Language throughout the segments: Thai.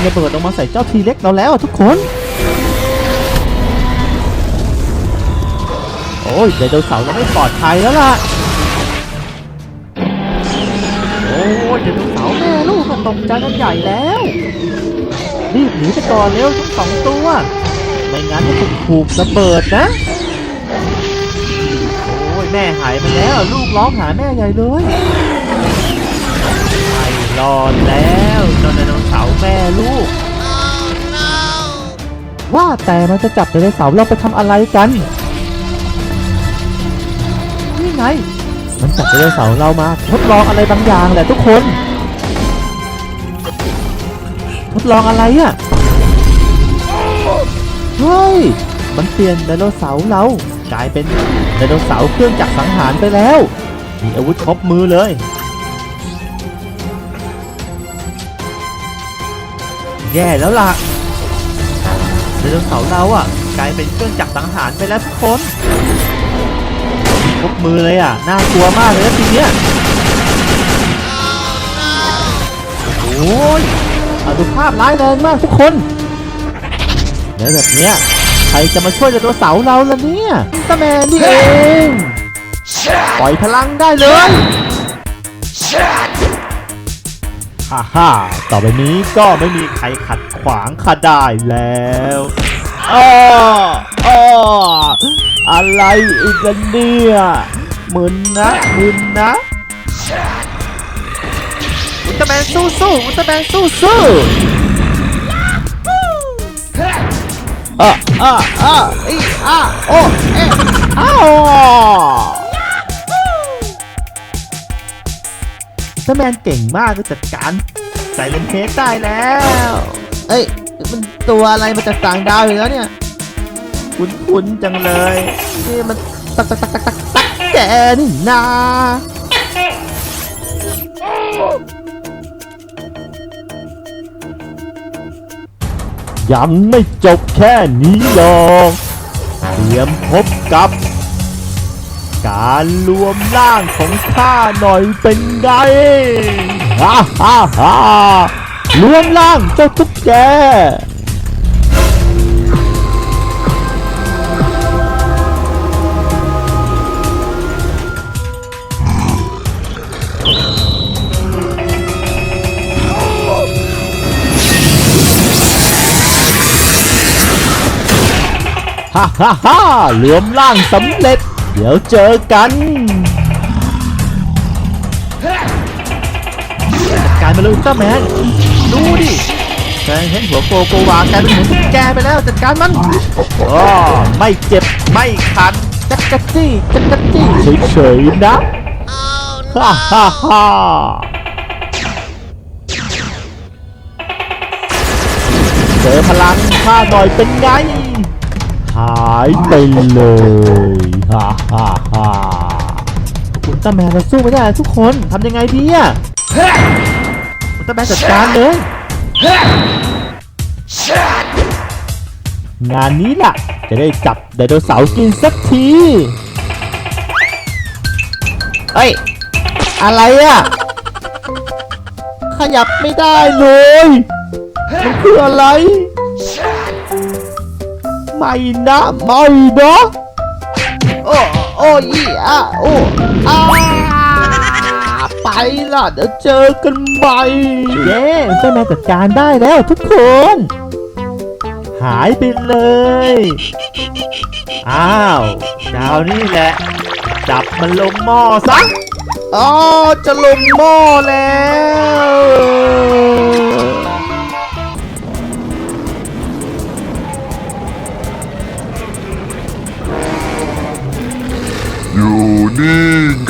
งระเบิดออกมาใส่เจ้าทีเล็กเราแล้วทุกคน โอ้ยไดโนเสาร์เราไม่ปลอดภัยแล้วล่ะ โอ้ยไดโนเสาร์แม่ลูกก็ตกใจกันใหญ่แล้วรีบหนีไปก่อนเร็วทั้งสองตัว ไม่งั้นจะถูกถูกระเบิดนะโอ้ยแม่หายไปแล้ว ลูกร้องหาแม่ใหญ่เลยไม่รอดแล้วจ้าไดโนเสาร์ แม่ลูก ว่าแต่มันจะจับไดโนเสาร์เราไปทำอะไรกัน นี่ไง มันจับไดโนเสาร์เรามา ทดลองอะไรบางอย่างแหละทุกคน ทดลองอะไรอะ่ะ เฮ้ย มันเปลี่ยนไดโนเสาร์เรา กลายเป็นไดโนเสาร์เครื่องจักรสังหารไปแล้ว มีอาวุธครบมือเลย แย่แล้วล่ะไดโนเสาร์เราอะ กลายเป็นเครื่องจักรสังหารไปแล้วทุกคนพบมือเลยอะ น่ากลัวมากเลยนะทีเนี้ยโอ้ยอนุภาพร้ายแรงมากทุกคนแล้วแบบเนี้ยใครจะมาช่วยไดโนเสาร์เราล่ะเนี่ยตาแมนนี่เอง ปล่อยพลังได้เลย ฮ่าฮ่าต่อไปนี้ก็ไม่มีใครขัดขวางข้าได้แล้วอ้ออ้ออะไรอีกกันเนี่ยมึนนะมึนนะอุลตร้าแมนสู้สู้อุลตร้าแมนสู้สู้อะอะอะอีอะโอ้เอ๊ะ อ้าวเซอร์แมนเก่งมากก็จัดการใส่เลนเทสได้แล้ว เอ้ย มันตัวอะไรมาจากต่างดาวอยู่แล้วเนี่ย คุ้นๆจังเลย นี่มันตักตักตักตักตักตักแกนี่นายังไม่จบแค่นี้หรอก เตรียมพบกับ การรวมร่างของข้าหน่อยเป็นไงฮ่าฮ่าฮ่ารวมร่างเจ้าตุ๊กแกฮ่าฮ่าฮ่ารวมร่างสำเร็จ เดี๋ยวเจอกันจัดการมาเลยอุลตร้าแมนดูดิแกเห็นหัวโกโกวากลายเป็นหัวตุ๊กแกไปแล้วจัดการมันอ๋อไม่เจ็บไม่คันจักกะจี้จักกะจี้เฉยๆนะฮ่าฮ่าฮ่าเจอพลังข้าหน่อยเป็นไง หายไปเลยฮ่าฮ่าฮ่าอุลตร้าแมนเราสู้ไม่ได้ทุกคนทำยังไงดีอะอุลตร้าแมนจัดการเลย งานนี้ล่ะ จะได้จับไดโนเสาร์กินสักทีเอ้ย อะไรอะขยับไม่ได้เลย มันคืออะไร ไม่นะไม่นะโอ้โอ้ยอะโอ้อาไปล่ะเดี๋ยวเจอกันใหม่เย้เจ้าแม่จัดการได้แล้วทุกคน หายไปเลย อ้าวดาวนี่แหละ จับมันลงหม้อซะอ๋อจะลงหม้อแล้ว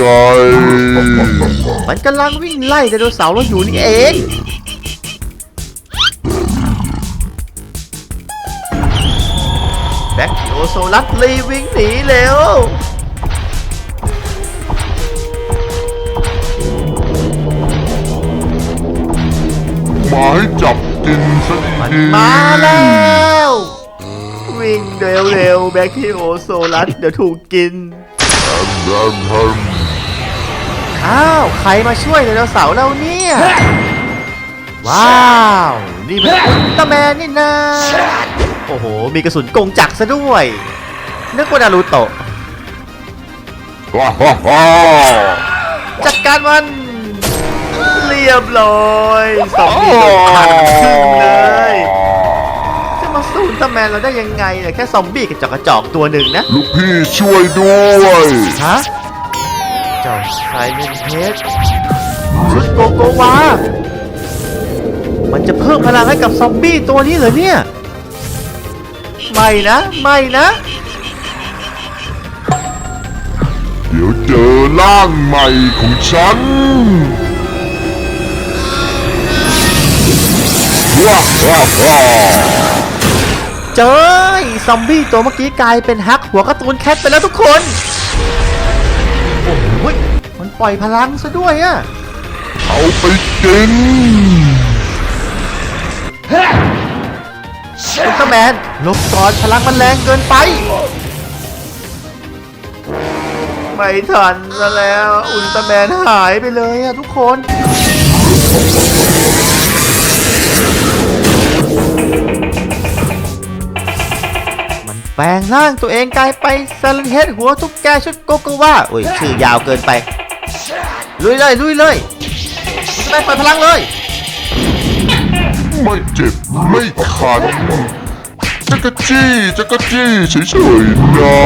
ไงมันกำลังวิ่งไล่ไดโนเสาร์เราอยู่นี่เอง แบ็คโอโซลัสลีวิ่งหนีเร็วมาให้จับกินซะมันดีๆมาแล้ววิ่งเร็วๆแบ็คทีโอโซลัสเดี๋ยวถูกกินแฮมแฮม อ้าว ใครมาช่วยไดโนเสาร์เราเนี่ยวว้าว นี่มันอุลตร้าแมนนี่นะ โอ้โห มีกระสุนกงจักรซะด้วย นึกว่านารูโตะว้าวว้าวว้าวจัดการมันเรียบร้อยสองทีโดนขาดครึ่งเลยจะมาสู้อุลตร้าแมนเราได้ยังไงเนี่ยแค่ซอมบี้กระจอกกระจอกตัวหนึ่งนะ ลูกพี่ช่วยด้วย ฮะ เจ้าไซเลนเฮดชุดโกโกวา มันจะเพิ่มพลังให้กับซอมบี้ตัวนี้เหรอเนี่ย ไม่นะ ไม่นะ เดี๋ยวเจอร่างใหม่ของฉันว้าวว้าวว้าวเจ้ยซอมบี้ตัวเมื่อกี้กลายเป็นฮักหัวการ์ตูนแคทไปแล้วทุกคนโอ้โหยมัน ปล่อยพลังซะด้วยอะเอาไปกินอุลตร้าแมนลบก่อนพลังมันแรงเกินไป ไม่ทันซะแล้ว อุลตร้าแมนหายไปเลยอะทุกคนมันแปลงร่างตัวเองกลายไปซาเลนเฮดหัวทุกแกชุดโกโกวาโอ้ย ชื่อยาวเกินไป ลุยเลยลุยเลยอุลตร้าแมนปล่อยพลังเลยไม่เจ็บไม่คันจักรจี้จักรจี้เฉยๆนะ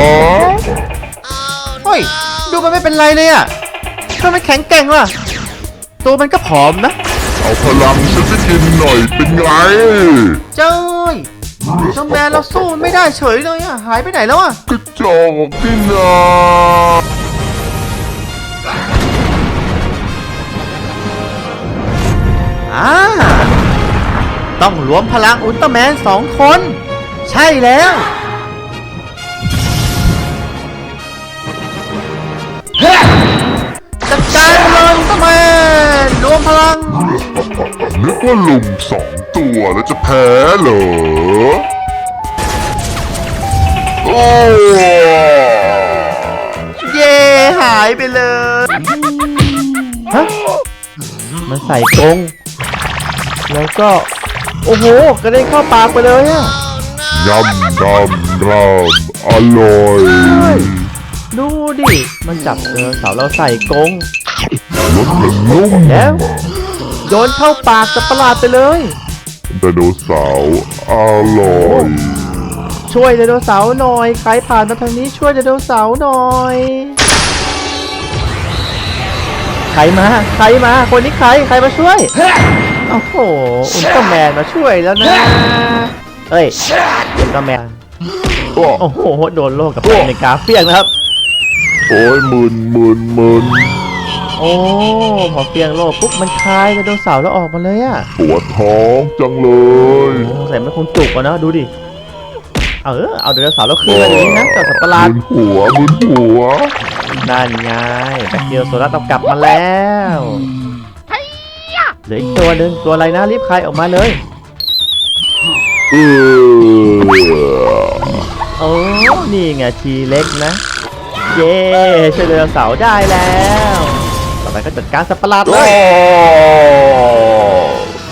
เฮ้ยดูมันไม่เป็นไรเลยอะก็มันแข็งแกร่งว่ะ ตัวมันก็ผอมนะ เอาพลังฉันไปกินหน่อยเป็นไง เจ้ยเจ้าแมนเราสู้มันไม่ได้เฉยเลยอะหายไปไหนแล้วอะกระจอกนี่นา อ่าต้องรวมพลังอุลตร้าแมนสองคน ใช่แล้ว จัดการเลยอุลตร้าแมนรวมพลัง นึกว่าลุมสองตัวแล้วจะแพ้เหรอ โอ้เย่หายไปเลย ฮะ มันใส่กรง แล้วก็ โอ้โห กระเด็นเข้าปากไปเลยอะยำดำรำอร่อยดูดิ มันจับเจอเสาร์เราใส่กรงรสมันนุ่มแล้วโยนเข้าปากจะประหลาดไปเลยไดโนเสาร์อร่อย ช่วยไดโนเสาร์หน่อย ใครผ่านมาทางนี้ช่วยไดโนเสาร์หน่อย ใครมาใครมาคนนี้ใครใครมาช่วยโอ้โหอุลตร้าแมนมาช่วยแล้วนะเฮ้ยอุลตร้าแมนโอ้โอ้โหโดนโลกกับเป็นในกาเฟียงนะครับโอ้ยมึนมึนมึนโอ้พอเฟียงโลกปุ๊บมันคลายไดโนเสาร์แล้วออกมาเลยอะปวดท้องจังเลยโอ้ใส่มันคงจุกอะนะดูดิ เออเอาไดโนเสาร์แล้วคืนมาอย่างนี้นะเจ้าสัตว์ประหลาดมึนหัวมึนหัวนั่นไงแบคเทียโซลัสเอากลับมาแล้วเหลืออีกตัวหนึ่งตัวอะไรนะรีบคลายออกมาเลยเออโอ้นี่ไงทีเล็กนะ เย้ช่วยไดโนเสาร์ได้แล้ว ต่อไปก็จัดการสัตว์ประหลาดเลโอ้ย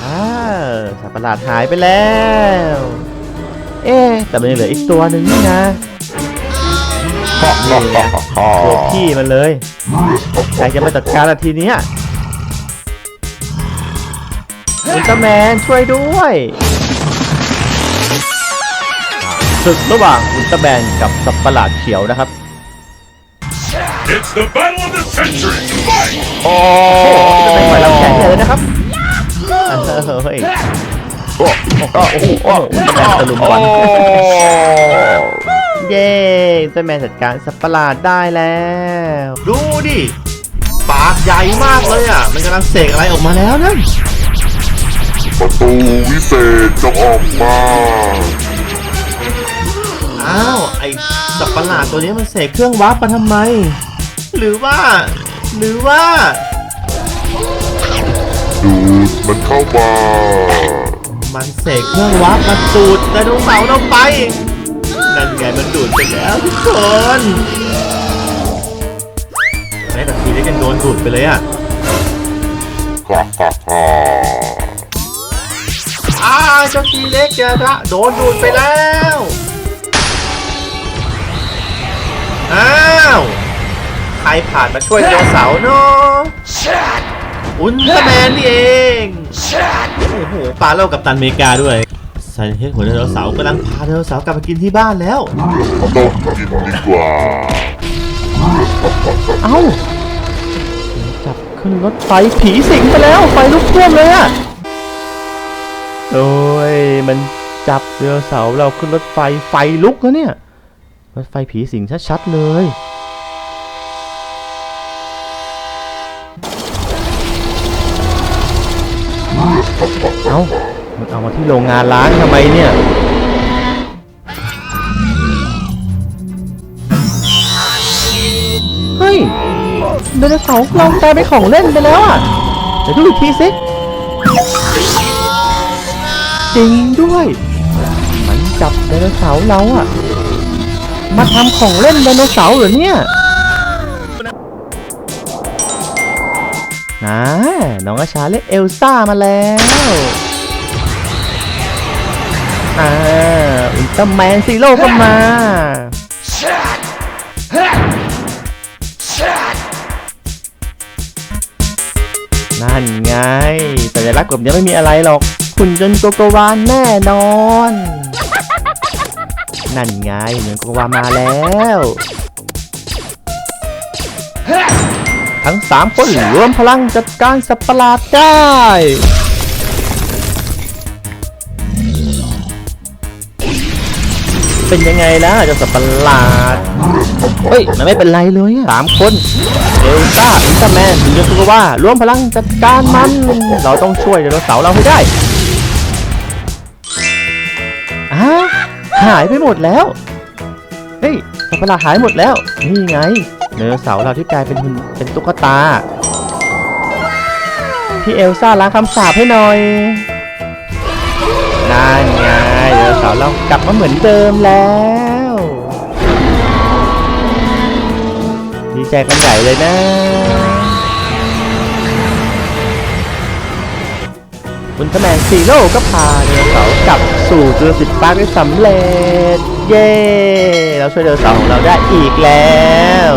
อ่าสัตว์ประหลาดหายไปแล้ว เอ๊ะแต่มันยังเหลืออีกตัวหนึ่งนี่นะฮ่าฮ่าฮ่าฮ่าตัวพี่มันเลยใครจะมาจัดการอะทีเนี้ยอุลตร้าแมนช่วยด้วยศึกระหว่างอุลตร้าแมนกับสัตว์ประหลาดเขียวนะครับ It's the battle of the century! Fight! โอ้อุลตร้าแมนปล่อยลำแขนใหญ่เลยนะครับเออเฮ้ย โอ้โอ้โหโอ้ตร้าแมนตะลุมบอลเย้อุลตร้าแมนจัดการสัตว์ประหลาดได้แล้ว ดูดิ ปากใหญ่มากเลยอะ มันกำลังเสกอะไรออกมาแล้วนะประตูวิเศษจะออกมา อ้าว ไอสัตว์ประหลาดตัวนี้มันเสกเครื่องวาร์ปมาทำไม หรือว่า หรือว่า ดูดมันเข้ามา มันเสกเครื่องวาร์ปมาสูดไดโนเสาร์เราไป นั่นไงมันดูดไปแล้วทุกคนแม้แต่ทีเล็กยังโดนดูดไปเลยอะฮ่าฮ่าฮ่าอ้าเจ้าทีเล็กจะละโดนดูดไปแล้วอ้าวใครผ่านมาช่วยไดโนเสาร์เนาะอุลตร้าแมนนี่เอง โอ้โหปลาเล่ากับตันเมกาด้วยไซเนเฮดหัวไดโนเสาร์กำลังพาไดโนเสาร์กลับมากินที่บ้านแล้วต้องกินดีกว่าเอ้าจับขึ้นรถไฟผีสิงไปแล้ว ไฟลุกท่วมเลยอะโอ้ยมันจับไดโนเสาร์เราขึ้นรถไฟไฟลุกแล้วเนี่ย รถไฟผีสิงชัดๆเลย เอ้ามันเอามาที่โรงงานล้างทำไมเนี่ย เฮ้ยไดนเสาร์เรากลายเป็นของเล่นไปแล้วอะเดี๋ยวดูอีกทีสิจริงด้วย มันจับไดโนเสาร์เราอะ มาทำของเล่นไดโนเสาร์เหรอเนี่ย นะน้องอาชาเรียกเอลซ่ามาแล้วอ่าอุลตร้าแมนซีโร่ก็มานั่นไงสัญลักษณ์แบบนี้ไม่มีอะไรหรอก คุณยนโกโกวาแน่นอน นั่นไงเหมือนโกโกวามาแล้ว ทั้งสามคนรวมพลังจัดการสัตว์ประหลาดได้เป็นยังไงล่ะเจ้าสัตว์ประหลาด เฮ้ย มันไม่เป็นไรเลยอะสามคนเอลซ่าอุลตร้าแมนถึงจะตัวว่ารวมพลังจัดการมัน เราต้องช่วยไดโนเสาร์เราให้ได้อ้าหายไปหมดแล้ว เฮ้ยสัตว์ประหลาดหายหมดแล้ว นี่ไง ไดโนเสาร์เราที่กลายเป็นหุ่นเป็นตุ๊กตา พี่เอลซ่าล้างคำสาปให้หน่อยนั่นไงไดโนเสาร์เรากลับมาเหมือนเดิมแล้ว ดีใจกันใหญ่เลยนะอุลตร้าแมนซีโร่ก็พาไดโนเสากลับสู่จูราสสิกพาร์คได้สำเร็จ เย้ เราช่วยไดโนเสาของเราได้อีกแล้ว